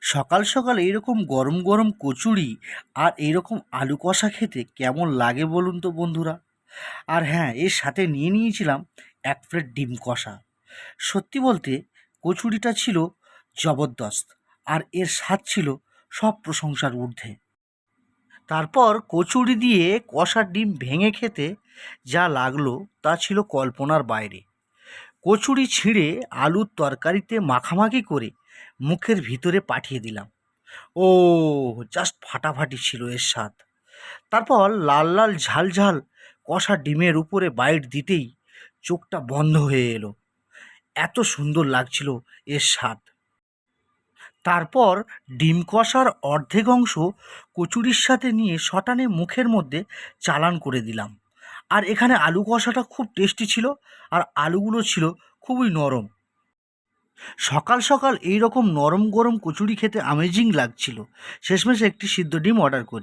সকাল সকাল এইরকম গরম গরম কচুরি আর এইরকম আলু কষা খেতে কেমন লাগে বলুন তো বন্ধুরা? আর হ্যাঁ এর সাথে নিয়ে নিয়েছিলাম এক প্লেট ডিম কষা। সত্যি বলতে কচুরিটা ছিল জবরদস্ত আর এর স্বাদ ছিল সব প্রশংসার ঊর্ধ্বে। তারপর কচুরি দিয়ে কষা ডিম ভেঙে খেতে যা লাগল তা ছিল কল্পনার বাইরে। কচুরি ছিঁড়ে আলুর তরকারিতে মাখামাখি করে মুখের ভিতরে পাঠিয়ে দিলাম। ও জাস্ট ফাটাফাটি ছিল এর স্বাদ। তারপর লাল লাল ঝাল ঝাল কষা ডিমের উপরে বাইট দিতেই চোখটা বন্ধ হয়ে এলো। এত সুন্দর লাগছিল এর স্বাদ। তারপর ডিম কষার অর্ধেক অংশ কচুরির সাথে নিয়ে শটানে মুখের মধ্যে চালান করে দিলাম। আর এখানে আলু কষাটা খুব টেস্টি ছিল আর আলুগুলো ছিল খুবই নরম। সকাল সকাল এই রকম নরম গরম কচুরি খেতে আমেজিং লাগছিল। শেষমেশ একটি সিদ্ধ ডিম অর্ডার করি।